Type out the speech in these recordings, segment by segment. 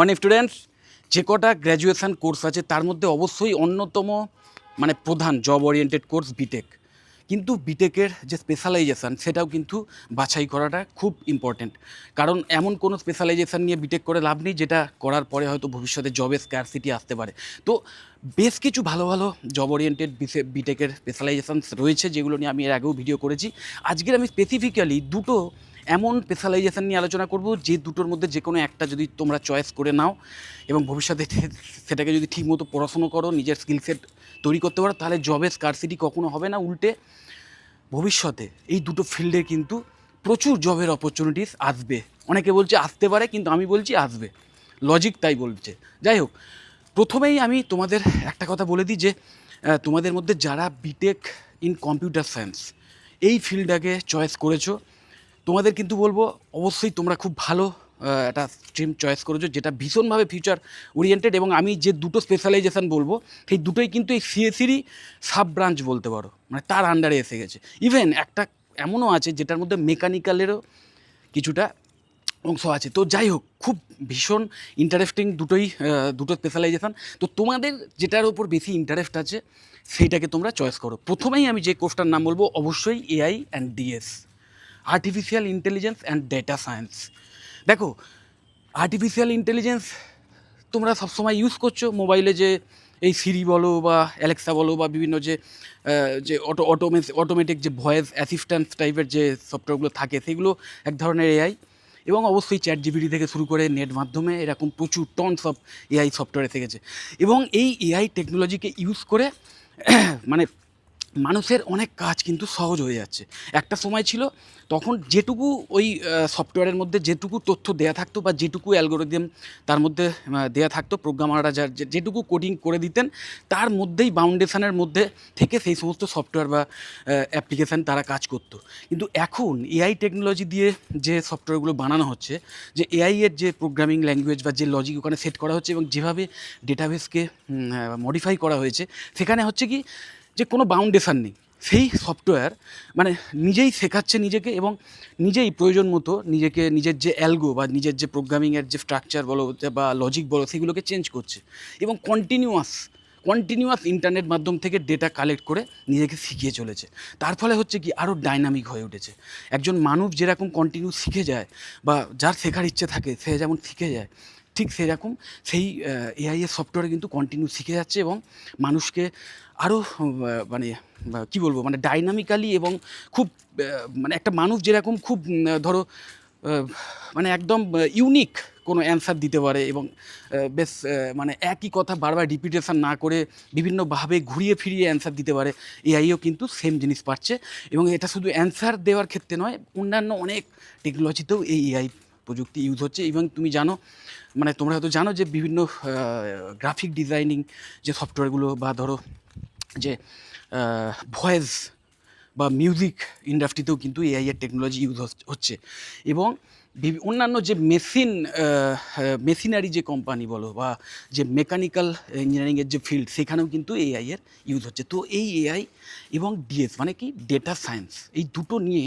অনেক স্টুডেন্টস যে কটা গ্র্যাজুয়েশন কোর্স আছে, তার মধ্যে অবশ্যই অন্যতম মানে প্রধান জব ওরিয়েন্টেড কোর্স বিটেক কিন্তু বিটেকের যে স্পেশালাইজেশান সেটাও কিন্তু বাছাই করাটা খুব ইম্পর্ট্যান্ট কারণ এমন কোনো স্পেশালাইজেশান নিয়ে বিটেক করে লাভ নেই, যেটা করার পরে হয়তো ভবিষ্যতে জবের স্ক্যারসিটি আসতে পারে। তো বেশ কিছু ভালো ভালো জব ওরিয়েন্টেড বিটেকের স্পেশালাইজেশানস রয়েছে, যেগুলো নিয়ে আমি এর আগেও ভিডিও করেছি। আজকের আমি স্পেসিফিক্যালি দুটো এমন স্পেশালাইজেশন নিয়ে আলোচনা করব যে দুটোর মধ্যে যে কোনো একটা যদি তোমরা চয়েস করে নাও এবং ভবিষ্যতে সেটাকে যদি ঠিকমতো পড়াশুনো করো, নিজের স্কিল সেট তৈরি করতে পারো, তাহলে জবের স্কারসিটি কখনো হবে না, উল্টে ভবিষ্যতে এই দুটো ফিল্ডে কিন্তু প্রচুর জবের অপরচুনিটিস আসবে। অনেকে বলছে আসতে পারে, কিন্তু আমি বলছি আসবে। লজিক তাই বলছে। যাই হোক, প্রথমেই আমি তোমাদের একটা কথা বলে দিই যে তোমাদের মধ্যে যারা বিটেক ইন কম্পিউটার সায়েন্স এই ফিল্ডটাকে চয়েস করেছ তোমাদের কিন্তু বলব, অবশ্যই তোমরা খুব ভালো একটা স্ট্রিম চয়েস করেছ যেটা ভীষণভাবে ফিউচার ওরিয়েন্টেড এবং আমি যে দুটো স্পেশালাইজেশন বলব, সেই দুটোই কিন্তু এই সিএসিরই সাব ব্রাঞ্চ বলতে পারো মানে তার আন্ডারে এসে গেছে। ইভেন একটা এমনও আছে যেটার মধ্যে মেকানিক্যালেরও কিছুটা অংশ আছে। তো যাই হোক, খুব ভীষণ ইন্টারেস্টিং দুটোই দুটো স্পেশালাইজেশান তো তোমাদের যেটার ওপর বেশি ইন্টারেস্ট আছে, সেইটাকে তোমরা চয়েস করো। প্রথমেই আমি যে কোর্সটার নাম বলব, অবশ্যই AI and DS artificial intelligence and data science দেখো আর্টিফিশিয়াল ইন্টেলিজেন্স তোমরা সবসময় ইউজ করছ মোবাইলে যে এই সিরি বলো বা অ্যালেক্সা বলো বা বিভিন্ন যে যে অটো অটোমে অটোমেটিক যে ভয়েস অ্যাসিস্ট্যান্স টাইপের যে সফটওয়্যারগুলো থাকে, সেগুলো এক ধরনের এআই এবং অবশ্যই চ্যাট জিবিটি থেকে শুরু করে নেট মাধ্যমে এরকম প্রচুর টনস অফ এআই সফটওয়্যার এসে গেছে এবং এই এআই টেকনোলজিকে ইউজ করে মানে মানুষের অনেক কাজ কিন্তু সহজ হয়ে যাচ্ছে। একটা সময় ছিল তখন যেটুকু ওই সফটওয়্যারের মধ্যে যেটুকু তথ্য দেয়া থাকতো বা যেটুকু অ্যালগোরিদম তার মধ্যে দেয়া থাকতো প্রোগ্রামাররা যার যেটুকু কোডিং করে দিতেন, তার মধ্যেই বাউন্ডেশনের মধ্যে থেকে সেই সমস্ত সফটওয়্যার বা অ্যাপ্লিকেশান তারা কাজ করতো। কিন্তু এখন এআই টেকনোলজি দিয়ে যে সফটওয়্যারগুলো বানানো হচ্ছে, যে এআই এর যে প্রোগ্রামিং ল্যাঙ্গুয়েজ বা যে লজিক ওখানে সেট করা হচ্ছে এবং যেভাবে ডেটাবেসকে মডিফাই করা হয়েছে, সেখানে হচ্ছে কি যে কোনো বাউন্ডেশন নেই। সেই সফটওয়্যার মানে নিজেই শেখাচ্ছে নিজেকে এবং নিজেই প্রয়োজন মতো নিজেকে নিজের যে অ্যালগো বা নিজের যে প্রোগ্রামিংয়ের যে স্ট্রাকচার বলো বা লজিক বলো সেগুলোকে চেঞ্জ করছে এবং কন্টিনিউয়াস কন্টিনিউয়াস ইন্টারনেট মাধ্যম থেকে ডেটা কালেক্ট করে নিজেকে শিখিয়ে চলেছে। তার ফলে হচ্ছে কি আরও ডাইনামিক হয়ে উঠেছে। একজন মানুষ যেরকম কন্টিনিউ শিখে যায় বা যার শেখার ইচ্ছে থাকে সে যেমন শিখে যায় ঠিক সেরকম সেই এআই এর সফটওয়্যার কিন্তু কন্টিনিউ শিখে যাচ্ছে এবং মানুষকে আরও মানে কী বলব মানে ডাইনামিক্যালি এবং খুব মানে একটা মানুষ যেরকম খুব ধরো মানে একদম ইউনিক কোনো অ্যান্সার দিতে পারে এবং বেশ মানে একই কথা বারবার রিপিটেশন না করে বিভিন্নভাবে ঘুরিয়ে ফিরিয়ে অ্যান্সার দিতে পারে। এআইও কিন্তু সেম জিনিস পাচ্ছে এবং এটা শুধু অ্যান্সার দেওয়ার ক্ষেত্রে নয়, অন্যান্য অনেক টেকনোলজিতেও এই এআই প্রযুক্তি ইউজ হচ্ছে এবং তুমি জানো মানে তোমরা হয়তো জানো যে বিভিন্ন গ্রাফিক ডিজাইনিং যে সফটওয়্যারগুলো বা ধরো যে ভয়েস বা মিউজিক ইন্ডাস্ট্রিতেও কিন্তু এআই এর টেকনোলজি ইউজ হচ্ছে এবং অন্যান্য যে মেশিন মেশিনারি যে কোম্পানি বলো বা যে মেকানিক্যাল ইঞ্জিনিয়ারিংয়ের যে ফিল্ড সেখানেও কিন্তু এআই এর ইউজ হচ্ছে। তো এই এআই এবং ডিএস মানে কি? ডেটা সায়েন্স এই দুটো নিয়ে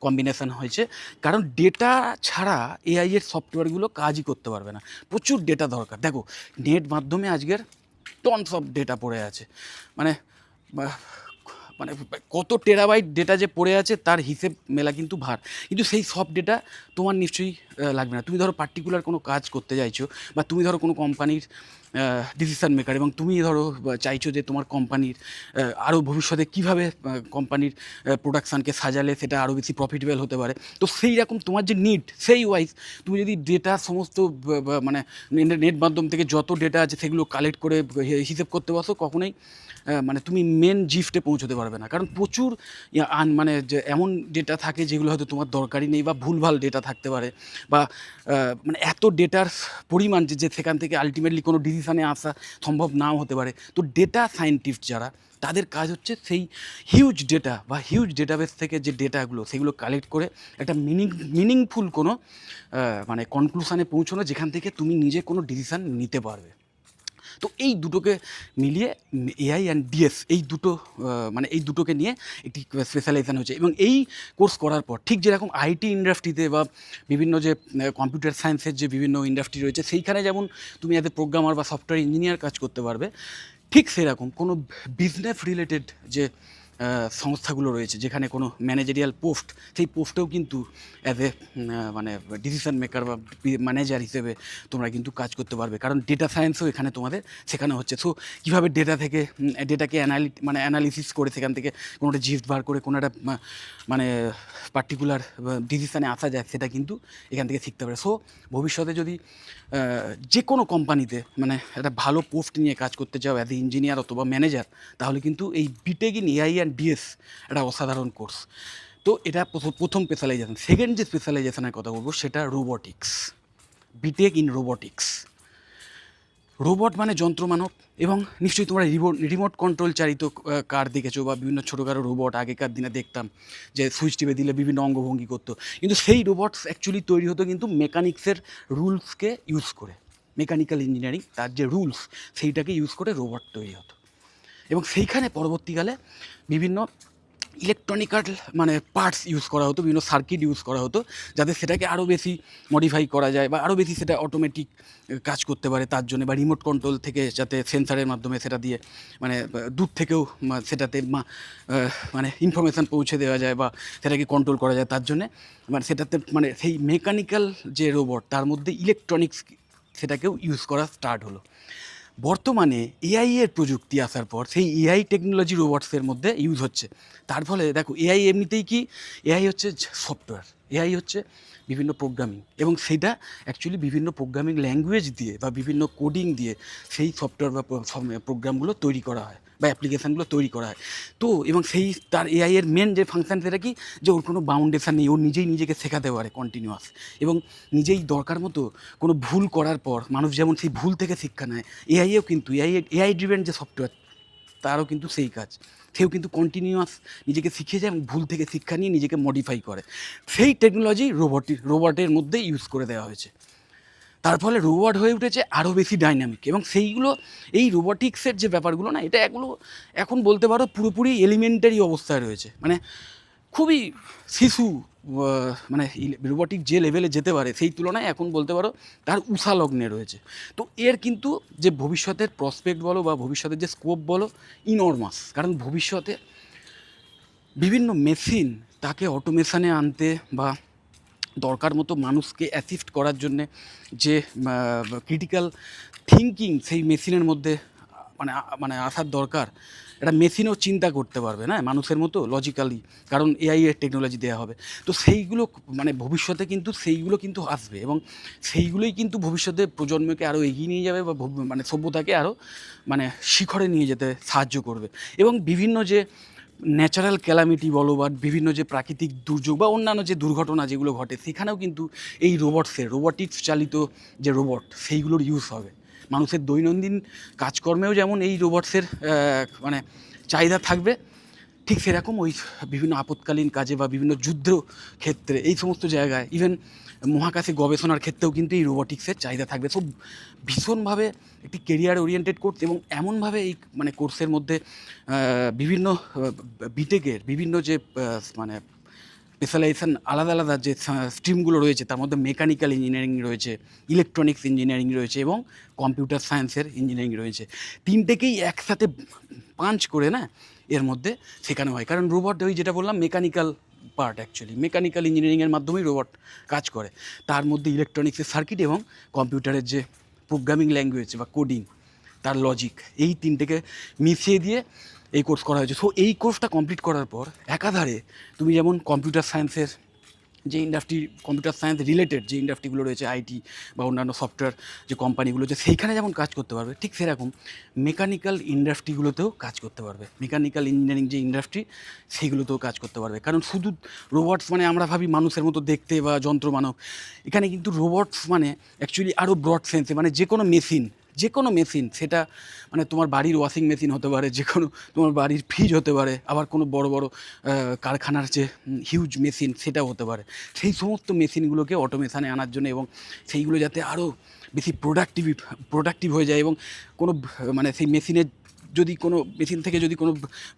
কম্বিনেশন হয়েছে। কারণ ডেটা ছাড়া এআই এর সফটওয়্যারগুলো কাজই করতে পারবে না। প্রচুর ডেটা দরকার। দেখো নেট মাধ্যমে আজকের টনস অফ ডেটা পড়ে আছে। মানে মানে কত টেরাবাইট ডেটা যে পড়ে আছে, তার হিসেব মেলা কিন্তু ভার। কিন্তু সেই সব ডেটা তোমার নিশ্চয়ই লাগবে না। তুমি ধরো পার্টিকুলার কোনো কাজ করতে চাইছো বা তুমি ধরো কোনো কোম্পানির ডিসিশন মেকার এবং তুমি ধরো চাইছো যে তোমার কোম্পানির আরও ভবিষ্যতে কীভাবে কোম্পানির প্রোডাকশানকে সাজালে সেটা আরও বেশি প্রফিটেবল হতে পারে। তো সেই রকম তোমার যে নিড সেই ওয়াইজ তুমি যদি ডেটা সমস্ত মানে নেট মাধ্যম থেকে যত ডেটা আছে সেগুলো কালেক্ট করে হিসেব করতে বসো, কখনোই মানে তুমি মেন জিফটে পৌঁছতে পারবে না। কারণ প্রচুর মানে যে এমন ডেটা থাকে যেগুলো হয়তো তোমার দরকারই নেই বা ভুলভাল ডেটা থাকতে পারে। বা মানে এত ডেটার পরিমাণ যে যে সেখান থেকে আলটিমেটলি কোনো ডিসিশানে আসা সম্ভব নাও হতে পারে। তো ডেটা সায়েন্টিস্ট যারা, তাদের কাজ হচ্ছে সেই হিউজ ডেটা বা হিউজ ডেটাবেস থেকে যে ডেটাগুলো সেগুলো কালেক্ট করে একটা মিনিং মিনিংফুল কোনো মানে কনক্লুশানে পৌঁছানো যেখান থেকে তুমি নিজে কোনো ডিসিশান নিতে পারবে। তো এই দুটোকে মিলিয়ে এআই অ্যান্ড ডিএস এই দুটো মানে এই দুটোকে নিয়ে একটি স্পেশালাইজেশন হয়েছে। এবং এই কোর্স করার পর ঠিক যেরকম আইটি ইন্ডাস্ট্রিতে বা বিভিন্ন যে কম্পিউটার সায়েন্সের যে বিভিন্ন ইন্ডাস্ট্রি রয়েছে, সেইখানে যেমন তুমি অ্যাজ এ প্রোগ্রামার বা সফটওয়্যার ইঞ্জিনিয়ার কাজ করতে পারবে, ঠিক সেরকম কোনো বিজনেস রিলেটেড যে সংস্থাগুলো রয়েছে, যেখানে কোনো ম্যানেজারিয়াল পোস্ট সেই পোস্টেও কিন্তু অ্যাজ এ মানে ডিসিশন মেকার বা ম্যানেজার হিসেবে তোমরা কিন্তু কাজ করতে পারবে। কারণ ডেটা সায়েন্সও এখানে তোমাদের শেখানো হচ্ছে। সো কীভাবে ডেটা থেকে ডেটাকে অ্যানালি মানে অ্যানালিসিস করে সেখান থেকে কোনো একটা জিফট বার করে কোনো একটা মানে পার্টিকুলার ডিসিশানে আসা যায়, সেটা কিন্তু এখান থেকে শিখতে পারে সো ভবিষ্যতে যদি যে কোনো কোম্পানিতে মানে একটা ভালো পোস্ট নিয়ে কাজ করতে চাও অ্যাজ এ ইঞ্জিনিয়ার অথবা ম্যানেজার তাহলে কিন্তু এই BTech in AI and DS একটা অসাধারণ কোর্স। তো এটা প্রথ- প্রথম স্পেশালাইজেশন সেকেন্ড যে স্পেশালাইজেশনের কথা বলব সেটা robotics BTech in robotics robot মানে যন্ত্রমানব এবং নিশ্চয়ই তোমরা রিমোট রিমোট কন্ট্রোল চালিত কার দেখেছ বা বিভিন্ন ছোটোখাটো রোবট আগেকার দিনে দেখতাম যে সুইচ টিপে দিলে বিভিন্ন অঙ্গভঙ্গি করতো। কিন্তু সেই রোবটস অ্যাকচুয়ালি তৈরি হতো কিন্তু মেকানিক্সের রুলসকে ইউজ করে। মেকানিক্যাল ইঞ্জিনিয়ারিং তার যে রুলস সেইটাকে ইউজ করে রোবট তৈরি হতো। এবং সেইখানে পরবর্তীকালে বিভিন্ন ইলেকট্রনিক্যাল মানে পার্টস ইউজ করা হতো, বিভিন্ন সার্কিট ইউজ করা হতো, যাতে সেটাকে আরও বেশি মডিফাই করা যায় বা আরও বেশি সেটা অটোমেটিক কাজ করতে পারে তার জন্য বা রিমোট কন্ট্রোল থেকে যাতে সেন্সারের মাধ্যমে সেটা দিয়ে মানে দূর থেকেও সেটাতে মানে ইনফরমেশান পৌঁছে দেওয়া যায় বা সেটাকে কন্ট্রোল করা যায় তার জন্যে। মানে সেটাতে মানে সেই মেকানিক্যাল যে রোবট তার মধ্যে ইলেকট্রনিক্স সেটাকেও ইউজ করা স্টার্ট হলো। বর্তমানে এআই এর প্রযুক্তি আসার পর সেই এআই টেকনোলজি রোবটসের মধ্যে ইউজ হচ্ছে। তার ফলে দেখো এআই এমনিতেই কি? এআই হচ্ছে সফটওয়্যার এআই হচ্ছে বিভিন্ন প্রোগ্রামিং এবং সেটা অ্যাকচুয়ালি বিভিন্ন প্রোগ্রামিং ল্যাঙ্গুয়েজ দিয়ে বা বিভিন্ন কোডিং দিয়ে সেই সফটওয়্যার বা প্রোগ্রামগুলো তৈরি করা হয় বা অ্যাপ্লিকেশানগুলো তৈরি করা হয়। তো এবং সেই তার এআই এর মেন যে ফাংশন সেটা কি? যে ওর কোনো বাউন্ডেশান নেই, ও নিজেই নিজেকে শেখাতে পারে কন্টিনিউয়াস এবং নিজেই দরকার মতো কোনো ভুল করার পর, মানুষ যেমন সেই ভুল থেকে শিক্ষা নেয় এআইও কিন্তু এআই এআই ড্রিভেন যে সফটওয়্যার তারও কিন্তু সেই কাজ। সেও কিন্তু কন্টিনিউয়াস নিজেকে শিখে যায় এবং ভুল থেকে শিক্ষা নিয়ে নিজেকে মডিফাই করে। সেই টেকনোলজি রোবটি রোবটের মধ্যে ইউজ করে দেওয়া হয়েছে। তার ফলে রোবট হয়ে উঠেছে আরও বেশি ডাইনামিক এবং সেইগুলো, এই রোবটিক্সের যে ব্যাপারগুলো না, এটা এগুলো এখন বলতে পারো পুরোপুরি এলিমেন্টারি অবস্থায় রয়েছে। মানে খুবই শিশু মানে রোবটিক যে লেভেলে যেতে পারে, সেই তুলনায় এখন বলতে পারো তার উষা লগ্নে রয়েছে। তো এর কিন্তু যে ভবিষ্যতের প্রসপেক্ট বলো বা ভবিষ্যতের যে স্কোপ বলো ইনর্মাস কারণ ভবিষ্যতে বিভিন্ন মেশিন তাকে অটোমেশনে আনতে বা দরকার মতো মানুষকে অ্যাসিস্ট করার জন্যে যে ক্রিটিক্যাল থিঙ্কিং সেই মেশিনের মধ্যে মানে মানে আসার দরকার এটা মেশিনও চিন্তা করতে পারবে, না? মানুষের মতো লজিক্যালি কারণ এআই এর টেকনোলজি দেওয়া হবে। তো সেইগুলো মানে ভবিষ্যতে কিন্তু সেইগুলো কিন্তু আসবে এবং সেইগুলোই কিন্তু ভবিষ্যতে প্রজন্মকে আরও এগিয়ে নিয়ে যাবে বা মানে সভ্যতাকে আরও মানে শিখরে নিয়ে যেতে সাহায্য করবে। এবং বিভিন্ন যে ন্যাচারাল ক্যালামিটি বলো বা বিভিন্ন যে প্রাকৃতিক দুর্যোগ বা অন্যান্য যে দুর্ঘটনা যেগুলো ঘটে, সেখানেও কিন্তু এই রোবটসের রোবটিক্স চালিত যে রোবট সেইগুলোর ইউজ হবে। মানুষের দৈনন্দিন কাজকর্মেও যেমন এই রোবটসের মানে চাহিদা থাকবে, ঠিক সেরকম ওই বিভিন্ন আপৎকালীন কাজে বা বিভিন্ন যুদ্ধ ক্ষেত্রে, এই সমস্ত জায়গায় ইভেন মহাকাশে গবেষণার ক্ষেত্রেও কিন্তু এই রোবোটিক্সের চাহিদা থাকবে। সব ভীষণভাবে একটি কেরিয়ার ওরিয়েন্টেড কোর্স এবং এমনভাবে এই মানে কোর্সের মধ্যে বিভিন্ন বিটেকের বিভিন্ন যে মানে স্পেশালাইজেশন আলাদা আলাদা যে স্ট্রিমগুলো রয়েছে, তার মধ্যে মেকানিক্যাল ইঞ্জিনিয়ারিং রয়েছে ইলেকট্রনিক্স ইঞ্জিনিয়ারিং রয়েছে এবং কম্পিউটার সায়েন্সের ইঞ্জিনিয়ারিং রয়েছে। তিনটেকেই একসাথে পাঞ্চ করে না, এর মধ্যে শেখানো হয়। কারণ রোবট ওই যেটা বললাম মেকানিক্যাল পার্ট অ্যাকচুয়ালি মেকানিক্যাল ইঞ্জিনিয়ারিংয়ের মাধ্যমেই রোবট কাজ করে। তার মধ্যে ইলেকট্রনিক্সের সার্কিট এবং কম্পিউটারের যে প্রোগ্রামিং ল্যাঙ্গুয়েজ বা কোডিং তার লজিক এই তিনটেকে মিশিয়ে দিয়ে এই কোর্স করা হয়েছে। সো এই কোর্সটা কমপ্লিট করার পর একাধারে তুমি যেমন কম্পিউটার সায়েন্সের যে ইন্ডাস্ট্রি কম্পিউটার সায়েন্স রিলেটেড যে ইন্ডাস্ট্রিগুলো রয়েছে আইটি বা অন্যান্য সফটওয়্যার যে কোম্পানিগুলো যে সেইখানে যেমন কাজ করতে পারবে, ঠিক সেরকম মেকানিক্যাল ইন্ডাস্ট্রিগুলোতেও কাজ করতে পারবে। মেকানিক্যাল ইঞ্জিনিয়ারিং যে ইন্ডাস্ট্রি সেইগুলোতেও কাজ করতে পারবে। কারণ শুধু রোবটস মানে আমরা ভাবি মানুষের মতো দেখতে বা যন্ত্র মানব এখানে কিন্তু রোবটস মানে অ্যাকচুয়ালি আরও ব্রড সেন্সে মানে যে কোনো মেশিন যে কোনো মেশিন, সেটা মানে তোমার বাড়ির ওয়াশিং মেশিন হতে পারে যে কোনো তোমার বাড়ির ফ্রিজ হতে পারে, আবার কোনো বড় বড় কারখানার যে হিউজ মেশিন সেটাও হতে পারে। সেই সমস্ত মেশিনগুলোকে অটোমেশানে আনার জন্য এবং সেইগুলো যাতে আরও বেশি প্রোডাক্টিভ প্রোডাক্টিভ হয়ে যায় এবং কোনো মানে সেই মেশিনের যদি কোনো মেশিন থেকে যদি কোনো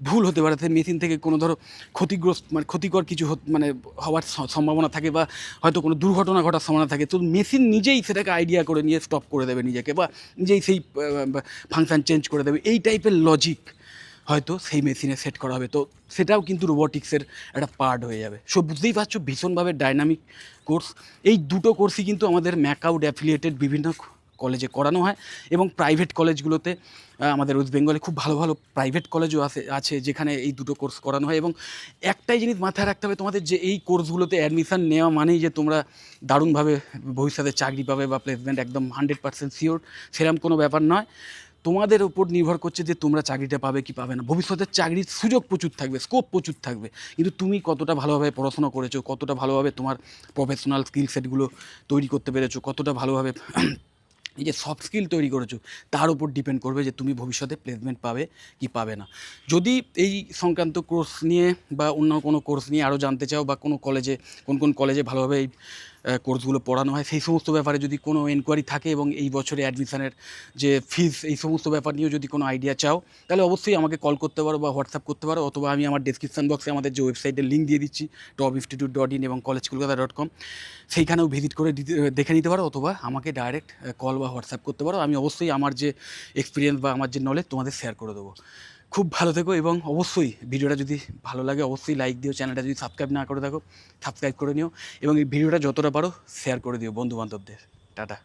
ভুল হতে পারে মেশিন থেকে কোনো ধরো ক্ষতিগ্রস্ত মানে ক্ষতিকর কিছু মানে হওয়ার সম্ভাবনা থাকে বা হয়তো কোনো দুর্ঘটনা ঘটার সম্ভাবনা থাকে, তো মেশিন নিজেই সেটাকে আইডিয়া করে নিয়ে স্টপ করে দেবে নিজেকে বা নিজেই সেই ফাংশন চেঞ্জ করে দেবে। এই টাইপের লজিক হয়তো সেই মেশিনে সেট করা হবে। তো সেটাও কিন্তু রোবোটিক্সের একটা পার্ট হয়ে যাবে। সো বুঝতেই পারছ, ভীষণভাবে ডাইনামিক কোর্স এই দুটো কোর্সই কিন্তু আমাদের ম্যাকআউট অ্যাফিলিয়েটেড বিভিন্ন কলেজে করানো হয় এবং প্রাইভেট কলেজগুলোতে আমাদের ওয়েস্ট বেঙ্গলে খুব ভালো ভালো প্রাইভেট কলেজও আছে আছে যেখানে এই দুটো কোর্স করানো হয় এবং একটাই জিনিস মাথায় রাখতে হবে তোমাদের যে এই কোর্সগুলোতে অ্যাডমিশান নেওয়া মানেই যে তোমরা দারুণভাবে ভবিষ্যতে চাকরি পাবে বা প্লেসমেন্ট একদম হান্ড্রেড পার্সেন্ট শিওর সেরকম কোনো ব্যাপার নয়। তোমাদের উপর নির্ভর করছে যে তোমরা চাকরিটা পাবে কি পাবে না। ভবিষ্যতে চাকরির সুযোগ প্রচুর থাকবে স্কোপ প্রচুর থাকবে। কিন্তু তুমি কতটা ভালোভাবে পড়াশোনা করেছ, কতটা ভালোভাবে তোমার প্রফেশনাল স্কিল সেটগুলো তৈরি করতে পেরেছ, কতটা ভালোভাবে এই যে সফট স্কিল তৈরি করেছ, তার উপর ডিপেন্ড করবে যে তুমি ভবিষ্যতে প্লেসমেন্ট পাবে কি পাবে না। যদি এই সংক্রান্ত কোর্স নিয়ে বা অন্য কোনো কোর্স নিয়ে আরও জানতে চাও বা কোনো কলেজে কোন কোন কলেজে ভালোভাবে এই কোর্সগুলো পড়ানো হয়। সেই সমস্ত ব্যাপারে যদি কোনো এনকোয়ারি থাকে এবং এই বছরে অ্যাডমিশনের যে ফিস এই সমস্ত ব্যাপার নিয়েও যদি কোনো আইডিয়া চাও, তাহলে অবশ্যই আমাকে কল করতে পারো বা হোয়াটসঅ্যাপ করতে পারো অথবা আমি আমার ডেসক্রিপশন বক্সে আমাদের যে ওয়েবসাইটের লিঙ্ক দিয়ে দিচ্ছি টপ ইনস্টিটিউট ডট ইন এবং কলেজ কলকাতা ডট কম সেইখানেও ভিজিট করে দেখে নিতে পারো অথবা আমাকে ডাইরেক্ট কল বা হোয়াটসঅ্যাপ করতে পারো। আমি অবশ্যই আমার যে এক্সপিরিয়েন্স বা আমার যে নলেজ তোমাদের শেয়ার করে দেবো। খুব ভালো থেকো এবং অবশ্যই ভিডিওটা যদি ভালো লাগে, অবশ্যই লাইক দিও চ্যানেলটা যদি সাবস্ক্রাইব না করে থাকো সাবস্ক্রাইব করে নিও এবং এই ভিডিওটা যতটা পারো শেয়ার করে দিও, বন্ধুবান্ধবদের। টাটা।